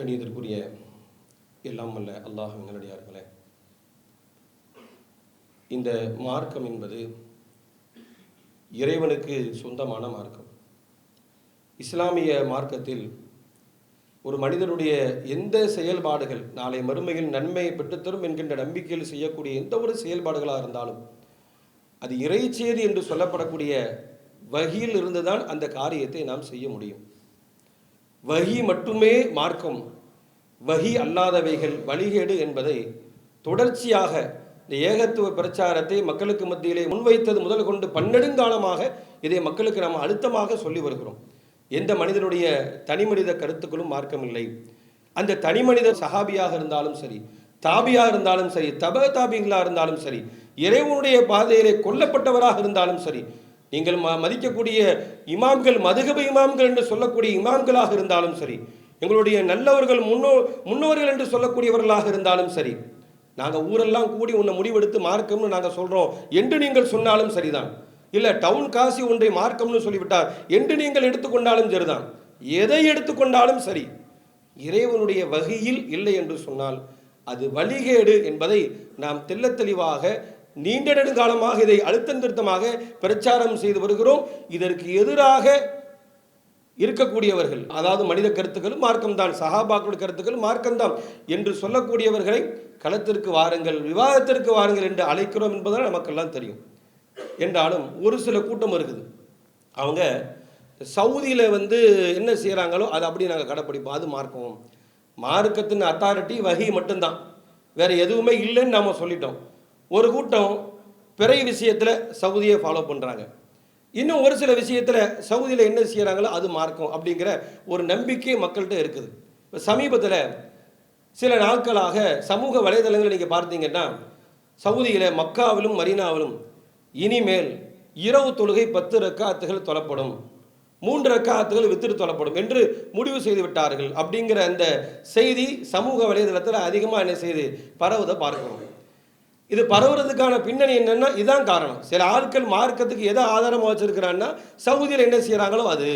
கணியத்திற்குரிய எல்லாம் அல்ல அல்லாஹ் நல்லடியார்களே இந்த மார்க்கம் என்பது இறைவனுக்கு சொந்தமான மார்க்கம். இஸ்லாமிய மார்க்கத்தில் ஒரு மனிதனுடைய எந்த செயல்பாடுகள் நாளை மறுமையில் நன்மையை பெற்றுத்தரும் என்கின்ற நம்பிக்கையில் செய்யக்கூடிய எந்த ஒரு செயல்பாடுகளாக இருந்தாலும் அது இறைச்செய்தி என்று சொல்லப்படக்கூடிய வகையில் இருந்துதான் அந்த காரியத்தை நாம் செய்ய முடியும். வகி மட்டுமே மார்க்கம். வகி அல்லாதவைகள் வழிகேடு என்பதை தொடர்ச்சியாக இந்த ஏகத்துவ பிரச்சாரத்தை மக்களுக்கு மத்தியிலே முன்வைத்தது முதல் கொண்டு பன்னெடுங்காலமாக இதை மக்களுக்கு நாம் அழுத்தமாக சொல்லி வருகிறோம். எந்த மனிதனுடைய தனி மனித கருத்துக்களும் மார்க்கமில்லை. அந்த தனி மனித சஹாபியாக இருந்தாலும் சரி தாபியாக இருந்தாலும் சரி தப தாபிகளாக இருந்தாலும் சரி இறைவனுடைய பாதையிலே கொல்லப்பட்டவராக இருந்தாலும் சரி நீங்கள் ம மதிக்கக்கூடிய இமாம்கள் மதுகப இமாம்கள் என்று சொல்லக்கூடிய இமாம்களாக இருந்தாலும் சரி எங்களுடைய நல்லவர்கள் முன்னோ முன்னோர்கள் என்று சொல்லக்கூடியவர்களாக இருந்தாலும் சரி நாங்கள் ஊரெல்லாம் கூடி உன்னை முடிவெடுத்து மார்க்கம்னு நாங்கள் சொல்கிறோம் என்று நீங்கள் சொன்னாலும் சரிதான். இல்லை டவுன் காசி ஒன்றை மார்க்கம்னு சொல்லிவிட்டார் என்று நீங்கள் எடுத்துக்கொண்டாலும் சரிதான். எதை எடுத்துக்கொண்டாலும் சரி இறைவனுடைய வகையில் இல்லை என்று சொன்னால் அது வழிகேடு என்பதை நாம் தெல்ல தெளிவாக நீண்ட நெடுங்காலமாக இதை அழுத்தம் திருத்தமாக பிரச்சாரம் செய்து வருகிறோம். இதற்கு எதிராக இருக்கக்கூடியவர்கள் அதாவது மனித கருத்துக்களும் மார்க்கம்தான் சஹாபாக்கள் கருத்துக்கள் மார்க்கம்தான் என்று சொல்லக்கூடியவர்களை களத்திற்கு வாருங்கள் விவாதத்திற்கு வாருங்கள் என்று அழைக்கிறோம் என்பதால் நமக்கெல்லாம் தெரியும். என்றாலும் ஒரு சில கூட்டம் இருக்குது. அவங்க சவுதியில் வந்து என்ன செய்கிறாங்களோ அதை அப்படி நாங்கள் கடைப்பிடிப்போம். அது மார்க்கம். மார்க்கத்தின் அத்தாரிட்டி வகி மட்டும்தான். வேறு எதுவுமே இல்லைன்னு நாம் சொல்லிட்டோம். ஒரு கூட்டம் பிறை விஷயத்தில் சவுதியை ஃபாலோ பண்ணுறாங்க இன்னும் ஒரு சில விஷயத்தில் சவுதியில் என்ன செய்கிறாங்களோ அது மார்க்கம் அப்படிங்கிற ஒரு நம்பிக்கை மக்கள்கிட்ட இருக்குது. இப்போ சமீபத்தில் சில நாட்களாக சமூக வலைதளங்களை நீங்கள் பார்த்தீங்கன்னா சவுதியில் மக்காவிலும் மரீனாவிலும் இனிமேல் இரவு தொழுகை பத்து ரக்காத்துகள் தொலப்படும். மூன்று ரக்காத்துகள் வித்திரு தொலப்படும் என்று முடிவு செய்து விட்டார்கள் அப்படிங்கிற அந்த செய்தி சமூக வலைதளத்தில் அதிகமாக என்ன செய்து பரவுதை பார்க்கிறோம். இது பரவுறதுக்கான பின்னணி என்னன்னா இதுதான் காரணம். சில ஆட்கள் மார்க்கத்துக்கு எதை ஆதாரமாக வச்சுருக்கிறான்னா சவுதியில் என்ன செய்கிறாங்களோ அது.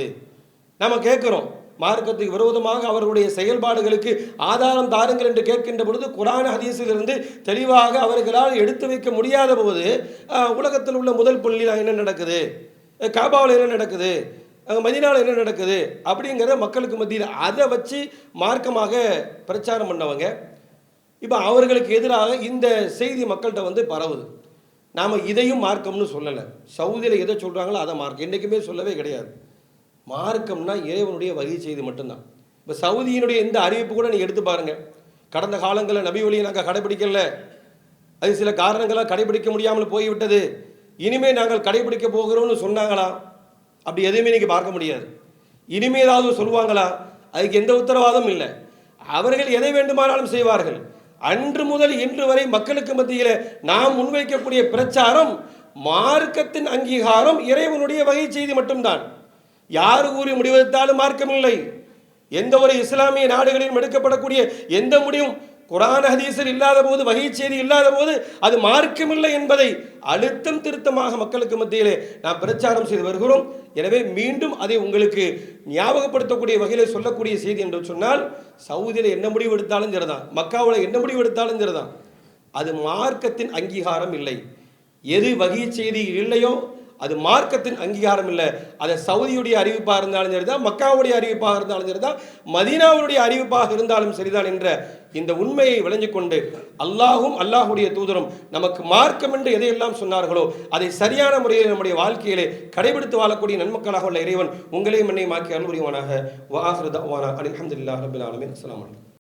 நம்ம கேட்குறோம். மார்க்கத்துக்கு விரோதமாக அவர்களுடைய செயல்பாடுகளுக்கு ஆதாரம் தாருங்கள் என்று கேட்கின்ற பொழுது குரான ஹதீஸிலிருந்து தெளிவாக அவர்களால் எடுத்து வைக்க முடியாத போது உலகத்தில் உள்ள முதல் புள்ளியில் என்ன நடக்குது? காபாவில் என்ன நடக்குது? மதினாவில் என்ன நடக்குது? அப்படிங்கிறத மக்களுக்கு மத்தியில் அதை வச்சு மார்க்கமாக பிரச்சாரம் பண்ணவங்க. இப்போ அவர்களுக்கு எதிராக இந்த செய்தி மக்கள்கிட்ட வந்து பரவுது. நாம் இதையும் மார்க்கம்னு சொல்லலை. சவுதியில் எதை சொல்கிறாங்களோ அதை மார்க்கம். என்றைக்குமே சொல்லவே கிடையாது. மார்க்கம்னா இறைவனுடைய வகை செய்தி மட்டும்தான். இப்போ சவுதியினுடைய இந்த அறிவிப்பு கூட நீங்கள் எடுத்து பாருங்கள் கடந்த காலங்களில் நபி வழியை நாங்கள் கடைபிடிக்கல. அது சில காரணங்களாக கடைபிடிக்க முடியாமல் போய்விட்டது. இனிமே நாங்கள் கடைபிடிக்க போகிறோம்னு சொன்னாங்களா? அப்படி எதுவுமே இன்றைக்கி பார்க்க முடியாது. இனிமே ஏதாவது சொல்லுவாங்களா? அதுக்கு எந்த உத்தரவாதமும் இல்லை. அவர்கள் எதை வேண்டுமானாலும் செய்வார்கள். அன்று முதல் இன்று வரை மக்களுக்கு மத்தியில் நாம் முன்வைக்கக்கூடிய பிரச்சாரம் மார்க்கத்தின் அங்கீகாரம் இறைவனுடைய வகை செய்தி மட்டும்தான். யார் கூறி முடிவெடுத்தாலும் மார்க்கம் இல்லை எந்த ஒரு இஸ்லாமிய நாடுகளிலும் எடுக்கப்படக்கூடிய எந்த முடிவும் குரான் ஹதீஸில் இல்லாத போது வகை செய்தி இல்லாத போது அது மார்க்கமில்லை என்பதை அழுத்தம் திருத்தமாக மக்களுக்கு மத்தியிலே நாம் பிரச்சாரம் செய்து வருகிறோம். எனவே மீண்டும் அதை உங்களுக்கு ஞாபகப்படுத்தக்கூடிய வகையில் சொல்லக்கூடிய செய்தி என்று சொன்னால் சவுதியில் என்ன முடிவு எடுத்தாலும் சரிதான். மக்காவில் என்ன முடிவு எடுத்தாலும் சரிதான். அது மார்க்கத்தின் அங்கீகாரம் இல்லை. எது வகை செய்தி இல்லையோ அது மார்க்கத்தின் அங்கீகாரம் இல்லை அதை சவுதியுடைய அறிவிப்பாக இருந்தாலும் சரிதான் மக்காவுடைய அறிவிப்பாக இருந்தாலும் சரிதான் மதீனாவுடைய அறிவிப்பாக இருந்தாலும் சரிதான் என்ற இந்த உண்மையை விளைஞ்சு கொண்டு அல்லாஹும் அல்லாஹுடைய தூதரும் நமக்கு மார்க்கம் என்று எதையெல்லாம் சொன்னார்களோ அதை சரியான முறையில் நம்முடைய வாழ்க்கையிலே கடைபிடித்து வாழக்கூடிய நன்மக்களாக உள்ள இறைவன் உங்களையும் என்னையும் ஆக்கி அருள் புரிவானாக அலமதுல்லா ரபில் ஆலமின். அஸ்லாம் வலைக்கம்